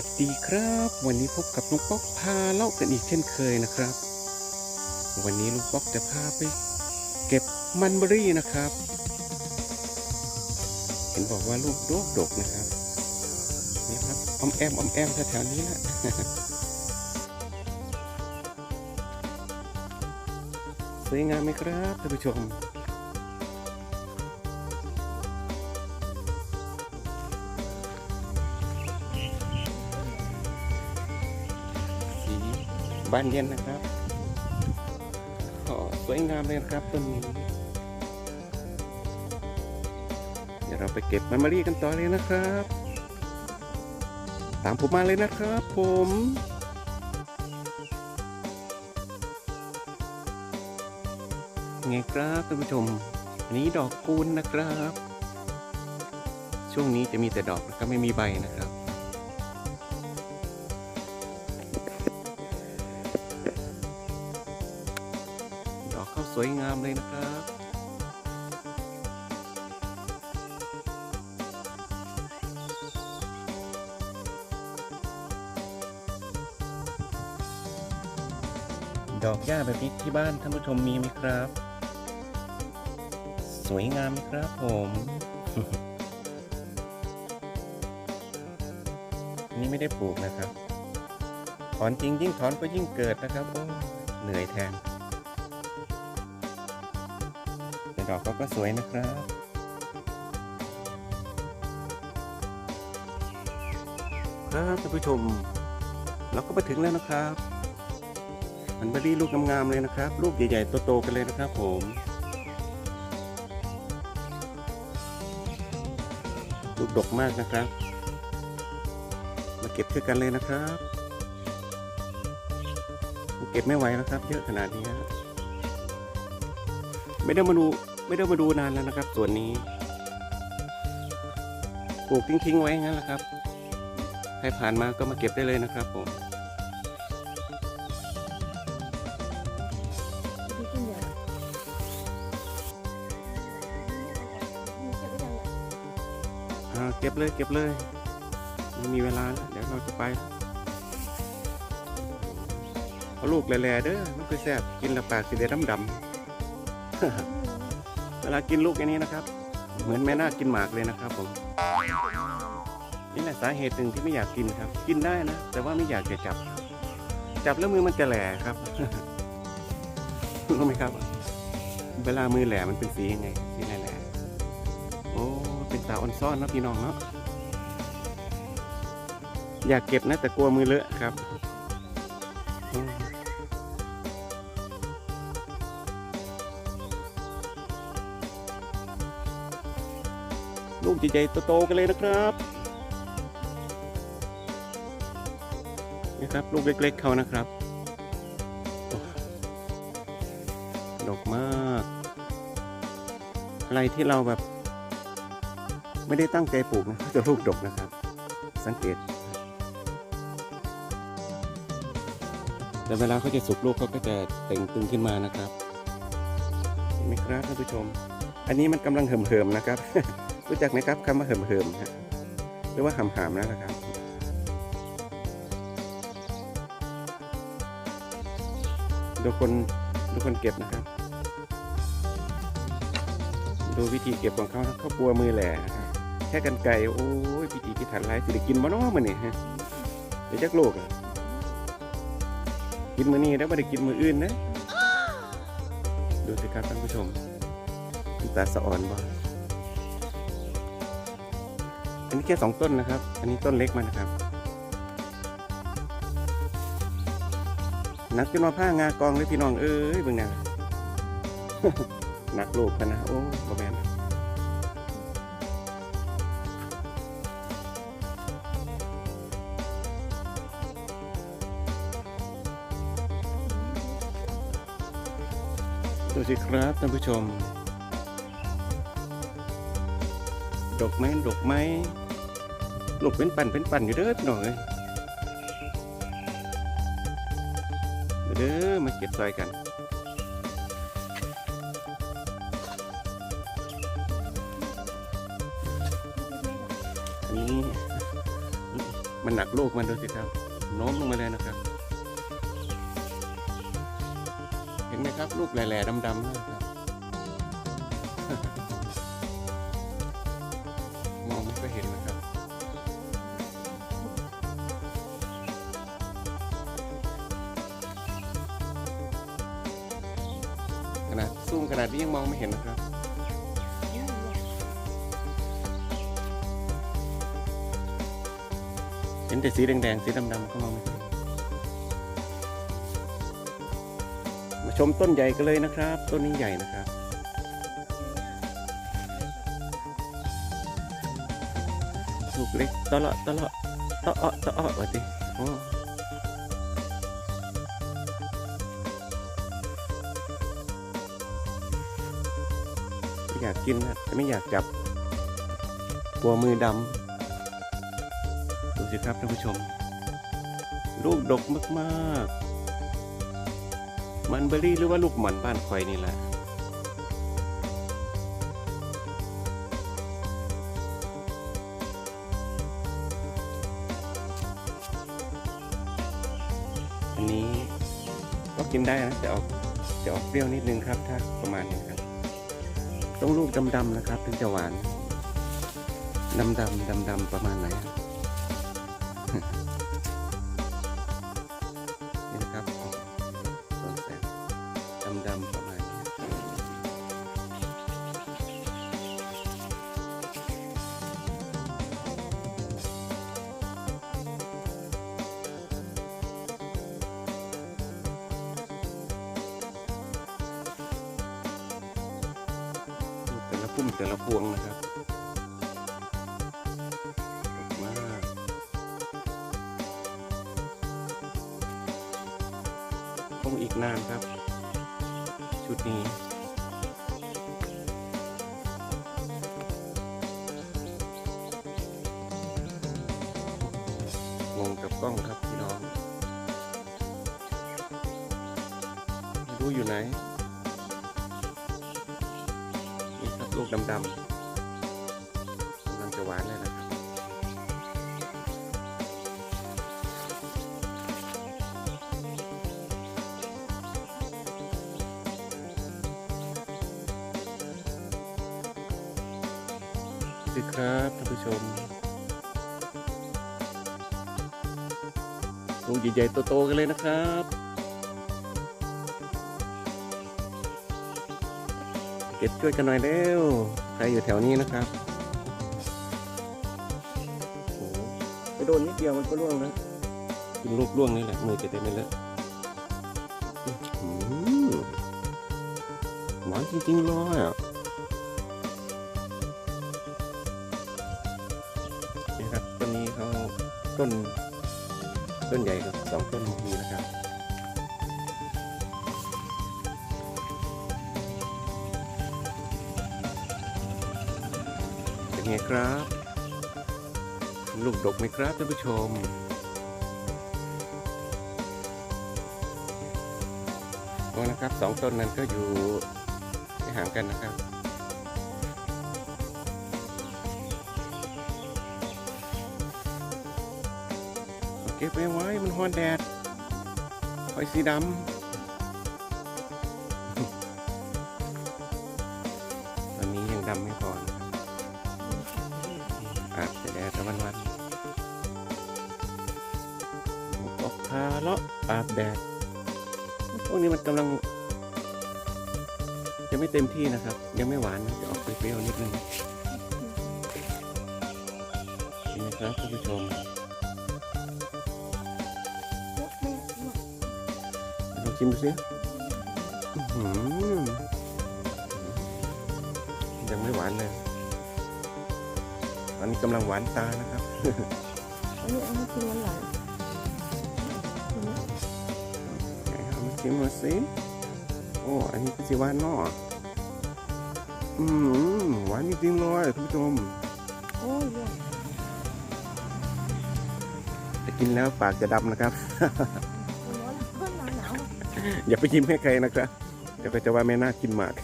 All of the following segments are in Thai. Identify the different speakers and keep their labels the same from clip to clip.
Speaker 1: วัสดีครับ วันนี้พบกับลุงป๊อกพาเล่ากันอีกเช่นเคยนะครับ วันนี้ลุงป๊อกจะพาไป เก็บมันเบอรี่นะครับ เห็นบอกว่าลูกโดกดกนะครับนี่ครับอมแอมออมแอมแถวๆนี้แหละสวยงามไหมครับท่านผู้ชม บานเย็นนะครับก็สวยงามเลยครับต้นนี้ เดี๋ยวเราไปเก็บมันมารีกันต่อเลยนะครับ ตามผมมาเลยนะครับผมไงครับท่านผู้ชมอันนี้ดอกคูณนะครับ ช่วงนี้จะมีแต่ดอกนะครับไม่มีใบนะครับ วยงามเลยนะครับดอกหญ้าแบบนี้ที่บ้านท่านผู้ชมมีไหมครับ สวยงามไหมครับผมนนี้ไม่ได้ปลูกนะครับ ถอนจริงยิ่งถอนก็ยิ่งเกิดนะครับโอ้เหนื่อยแทน ดอกเขาก็สวยนะครับครับท่านผู้ชม เราก็มาถึงแล้วนะครับ มันเบอรี่ลูกงามๆเลยนะครับ ลูกใหญ่ๆโตๆกันเลยนะครับผมลูกดกมากนะครับ มาเก็บช่วยกันเลยนะครับเก็บไม่ไหวแล้วครับ เยอะขนาดนี้ครับไม่ได้มาดู ไม่ได้มาดูนานแล้วนะครับส่วนนี้ปลูกทิ้งๆไว้งั้นแหละครับใครผ่านมาก็มาเก็บได้เลยนะครับผม
Speaker 2: เก็บ
Speaker 1: เลยเก็บเลยไม่มีเวลาแล้วเดี๋ยวเราจะไปเอาลูกแหล่ๆเด้อมันคือแซ่บกินละปากสีแดงดำๆ วลากินลูกอย่นี้นะครับ เหมือนแม่นาคกินหมากเลยนะครับผมนี่แหละสาเหตุหนึ่งที่ไม่อยากกินครับ กินได้นะ แต่ว่าไม่อยากจะจับ จับแล้วมือมันจะแหลครับรู้ไหมครับ เวลามือแหลมันเป็นสียังไงสีแหล่ๆโอ้เป็นตาออนซ่อนนะพี่น้องเนาะอยากเก็บนะแต่กลัวมือเลอะครับ ลูกใหญ่ๆโตๆกันเลยนะครับนี่ครับลูกเล็กๆเขานะครับโอ้ดกมากอะไรที่เราแบบ ไม่ได้ตั้งใจปลูกนะจะลูกดกนะครับ สังเกต แต่เวลาเขาจะสุกลูกเขาก็จะเต่งตึงขึ้นมานะครับเห็นไหมครับท่านผู้ชม อันนี้มันกำลังเหิมๆนะครับ รู้จักไหมครับคำว่าเหิมๆฮะหรือว่าหำๆนะครับ ดูคนดูคนเก็บนะครับ ดูวิธีเก็บของเขาเขากลัวมือแหล่นะครับแค่กันไก่โอ้ยพิธีพิถันไรสิได้กินมานาะมันนี่ฮะเดี๋ยวจักโลกอะกินมือนี้แล้วไม่ได้กินมืออื่นนะ ดูสิครับท่านผู้ชมตาสะอ่อนบ้าง อันนี้แค่สองต้นนะครับ อันนี้ต้นเล็กมันนะครับนักจนมาผ้างากองเลยพี่น้องเอ้ยเบิ่งนวหนักลูกกันนะโอ้บ่แม่นนะดูสิครับท่านผู้ชม ดกไหมดกไหมลูกเป็นปั่นเป็นปั่นอยู่เด้อพี่น้องเอ้ยเด้อมาเก็บซอยกันอันนี้มันหนักลูกมันดูสิครับโน้มลงมาเลยนะครับ เห็นไหมครับลูกแหล่ๆดำๆนะครับ เห็นนะครับขนาดซูมขนาดนี้ยังมองไม่เห็นนะครับเห็นแต่สีแดงๆสีดำๆก็มองไม่เห็นมาชมต้นใหญ่กันเลยนะครับ ต้นนี้ใหญ่นะครับ ลูกเล็กตลาะตลาะตะเอะตะเอะวะติโอ้ไม่อยากกินนะแต่ไม่อยากจับกลัวมือดำดูสิครับท่านผู้ชม ลูกดกมาก ๆ มันเบอรี่หรือว่าลูกหมันบ้านคอยนี่แหละ อันนี้ก็กินได้นะจะออกจะออกเปรี้ยวนิดนึงครับถ้าประมาณนี้ครับต้องลูกดำๆนะครับ ถึงจะหวานดำๆดำๆประมาณไหนอะนี่ พุ่มแต่ละพวงนะครับดกมากคงอีกนานครับ ชุดนี้งงกับกล้องครับพี่น้องไม่รู้อยู่ไหน ลูกดำๆกำลังจะหวานเลยนะครับสิครับท่านผู้ชมลูกใหญ่ๆโตๆกันเลยนะครับ เก็บช่วยกันหน่อยเร็ว ใครอยู่แถวนี้นะครับโอ้โหไปโดนนิดเดียวมันก็ร่วงแล้วกินลูกร่วงนี่แหละมือจะได้ไม่เลอะอื้อหือหวานจริงๆเลยอะนี่ครับต้นนี้เขาต้นต้นใหญ่กับสองต้นมีนะครับ เป็นไงครับ ลูกดกไหมครับท่านผู้ชมโอ้นะครับสองต้นนั้นก็อยู่ไม่ห่างกันนะครับเก็บไว้ไว้มันฮอนแดดไฟสีดำตอนนี้ยังดำไม่พอนะ ครับอาบแต่แดดตะวันวันออกพาเลาะอาบแดด พวกนี้มันกำลังจะไม่เต็มที่นะครับ ยังไม่หวานจะออกเปรี้ยวๆนิดนึงนี่นะครับท่านผู้ชมลองชิมดูสิยังไม่หวานเลย อันนี้กำลังหวานตานะครับ
Speaker 2: อันนี้อันนี้คือมันหลาย
Speaker 1: ไหนเอามาชิมมาสิโอ้อันนี้ก็สิหวานเนออืมหวานจริงๆเลยท่านผู้ชม
Speaker 2: โอ้ยเยอะ
Speaker 1: แต่กินแล้วปากจะดำนะครับ
Speaker 2: ร้อนเพิ่มหนาวหนาว
Speaker 1: อย่าไปชิมให้ใครนะครับเดี๋ยวก็จะว่าไม่น่ากินหมาก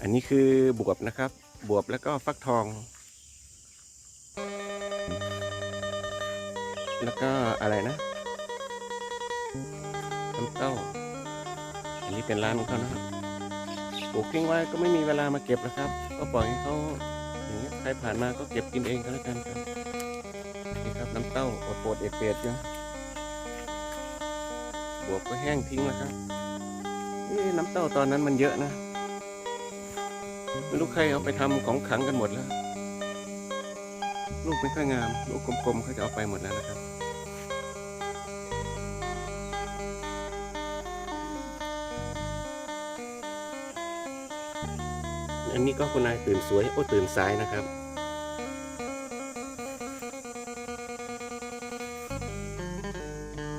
Speaker 1: อันนี้คือบวบนะครับ บวบแล้วก็ฟักทอง แล้วก็อะไรนะน้ำเต้า อันนี้เป็นร้านของเขานะครับปลูกทิ้งไว้ก็ไม่มีเวลามาเก็บนะครับ ก็ปล่อยให้เขาอย่างเงี้ยใครผ่านมาก็เก็บกินเองก็แล้วกันครับนี่ครับน้ำเต้าอดโปดเอดเปียดเยอะบวบก็แห้งทิ้งแล้วครับเอ๊ะน้ำเต้าตอนนั้นมันเยอะนะ ไม่รู้ใครเอาไปทำของขังกันหมดแล้ว ลูกไม่ค่อยงาม ลูกกลมๆเขาจะเอาไปหมดแล้วนะครับ อันนี้ก็คุณนายตื่นสวย โอ้ตื่นสายนะครับ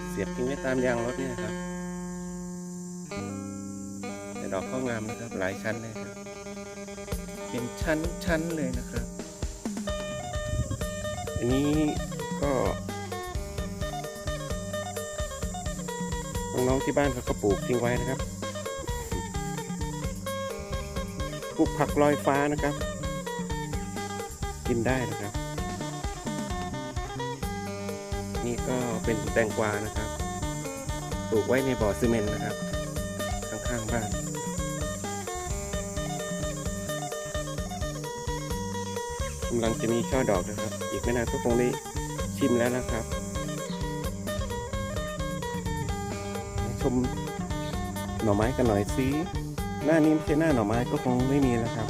Speaker 1: เสียบทิ้งไว้ตามยางรถเนี่ยครับ แต่ดอกก็งามนะครับ หลายชั้นเลยครับ็นชั้นชั้นเลยนะครับ อันนี้ก็น้องๆที่บ้านเขาก็ปลูกทิ้งไว้นะครับปลูกผักลอยฟ้านะครับ กินได้นะครับ นี่ก็เป็นแตงกวานะครับ ปลูกไว้ในบ่อซีเมนต์นะครับ ข้างๆบ้านำลังจะมีช่อดอกนะครับ อีกไม่นานก็คงได้ชิมแล้วนะครับ ชมหน่อไม้กันหน่อยสิหน้านี้ไม่ใช่หน้าหน่อไม้ก็คงไม่มีแล้วครับ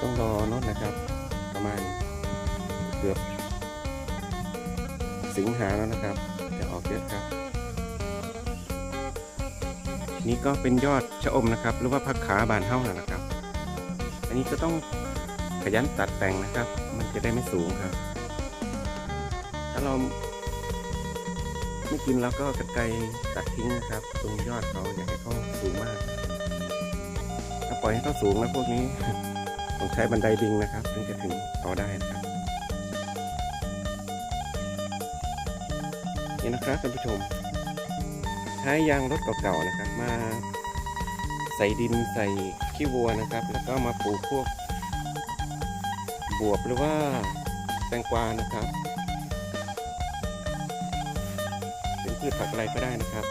Speaker 1: ต้องรอโน้นนะครับ ประมาณเกือบสิงหาแล้วนะครับจะออกเยอะครับ นี่ก็เป็นยอดชะอมนะครับ หรือว่าผักขาบานเท่านะครับ อันนี้ก็ต้องขยันตัดแต่งนะครับ มันจะได้ไม่สูงครับ ถ้าเราไม่กินแล้วก็กระไกตัดทิ้งนะครับ ตรงยอดเขาอย่าให้เขาสูงมาก ถ้าปล่อยให้เขาสูงแล้วพวกนี้ต้องใช้บันไดลิงนะครับ ถึงจะถึงเขาได้นะครับนี่นะครับท่านผู้ชมใช้ยางรถเก่าๆนะครับ มา ส่ดินใส่ขี้วัวนะครับ แล้วก็มาปลูกพวก บวบหรือว่าแตงกวานะครับ เป็นพืชผักอะไรก็ได้นะครับ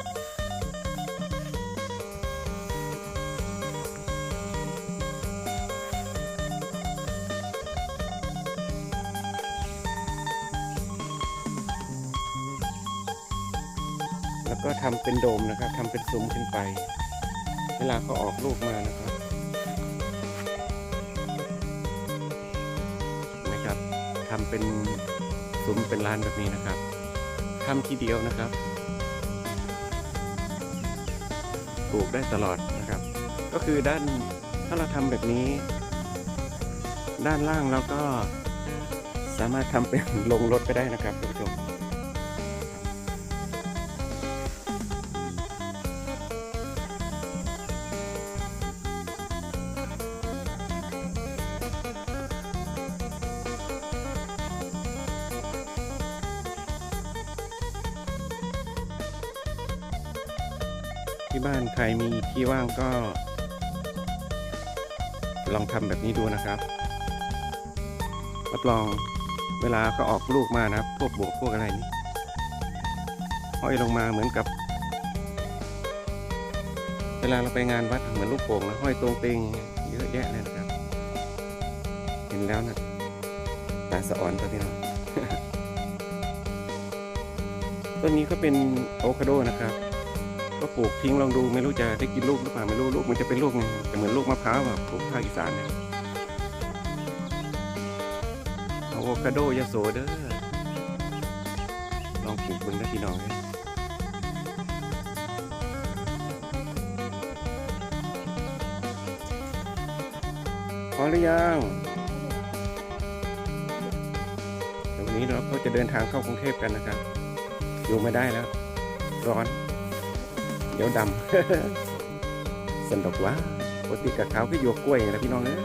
Speaker 1: แล้วก็ทำเป็นโดมนะครับทำเป็นซุ้มขึ้นไป เวลาเขาออกลูกมานะครับนะครับทำเป็นซุ้มเป็นลานแบบนี้นะครับทำทีเดียวนะครับปลูกได้ตลอดนะครับ ก็คือด้านถ้าเราทำแบบนี้ ด้านล่างเราก็สามารถทำเป็นลงรถไปได้นะครับท่านผู้ชม ที่ว่างก็ ลองทำแบบนี้ดูนะครับ รับรองเวลาเขาออกลูกมานะครับ พวกบวกพวกอะไรนี่ห้อยลงมาเหมือนกับ เวลาเราไปงานวัดเหมือนลูกโป่งนะห้อยตรงเตงเยอะแยะเลยนะครับ เห็นแล้วนะตาสะอ่อนตัวพี่น้องต้นนี้ก็เป็นโวคาโดนะครับ ปลูกทิ้งลองดูไม่รู้จะได้กินลูกหรือเปล่าไม่รู้ลูกมันจะเป็นลูกไงจะเหมือนลูกมะพร้าวแบบปลูกภาคอีสานเนี่ยอะโวคาโดยาโสเด้อลองปลูกเบิ่งนะพี่น้องเอ้ยพอหรือยังเดี๋ยววันนี้เราก็จะเดินทางเข้ากรุงเทพกันนะครับ อยู่ไม่ได้แล้ว ร้อน เดี๋ยวดำสนุกว่าปกติกับเขาก็หยกกล้วยนะพี่น้องเอ้ย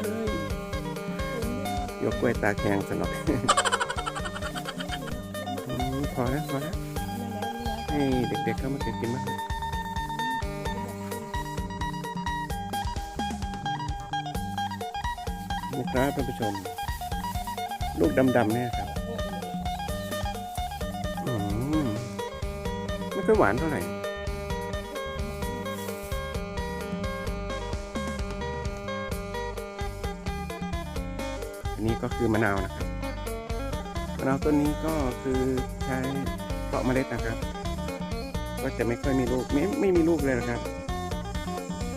Speaker 1: หยกกล้วยตาแข็งสนุกอืมพอแล้วพอแล้วให้เด็กๆเข้ามาเก็บกินมากเลยนะครับท่านผู้ชม ลูกดำๆเนี่ยครับ อืมไม่ค่อยหวานเท่าไหร่ ก็คือมะนาวนะครับมะนาวต้นนี้ก็คือใช้เพาะเมล็ดนะครับ ก็จะไม่ค่อยมีลูกไม่ไม่มีลูกเลยนะครับ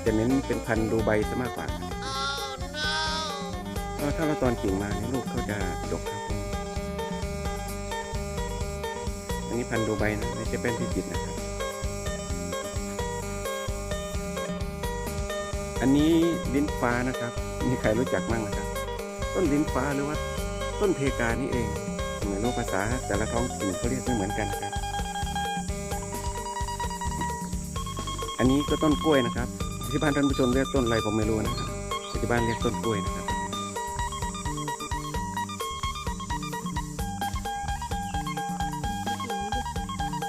Speaker 1: จะเน้นเป็นพันธุ์ดูใบซะมากกว่าก็ถ้าเราตอนกิ่งมาเนี่ยลูกเขาจะดกครับอันนี้พันธุ์ดูใบนะไม่ใช่เป็นพิจิตนะครับ อันนี้ลิ้นฟ้านะครับ มีใครรู้จักมั่งนะครับ ต้นลิ้นฟ้าหรือว่าต้นเพกานี่เองเหมือนว่าภาษาแต่ละท้องถิ่นเขาเรียกไม่เหมือนกันครับ อันนี้ก็ต้นกล้วยนะครับที่บ้านท่านผู้ชมเรียกต้นอะไรผมไม่รู้นะครับที่บ้านเรียกต้นกล้วยนะครับ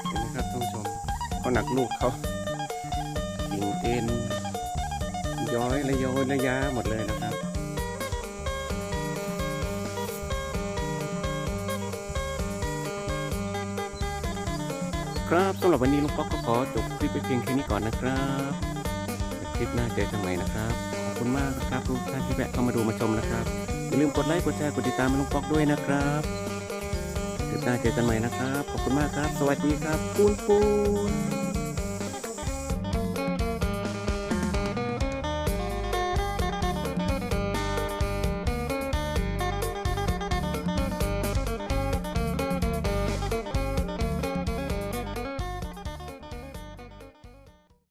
Speaker 1: เห็นไหมครับท่านผู้ชมเขาหนักลูกเขากิ่งเอ็นย้อยระโยนระยะหมดเลยนะครับ ครับสำหรับวันนี้ลุงป๊อกก็ขอจบคลิปไปเพียงแค่นี้ก่อนนะครับคลิปหน้าเจอกันใหม่นะครับขอบคุณมากนะครับทุกท่านที่แวะเข้ามาดูมาชมนะครับอย่าลืมกดไลค์กดแชร์กดติดตามลุงป๊อกด้วยนะครับคลิปหน้าเจอกันใหม่นะครับ ขอบคุณมากครับ สวัสดีครับปูนปูน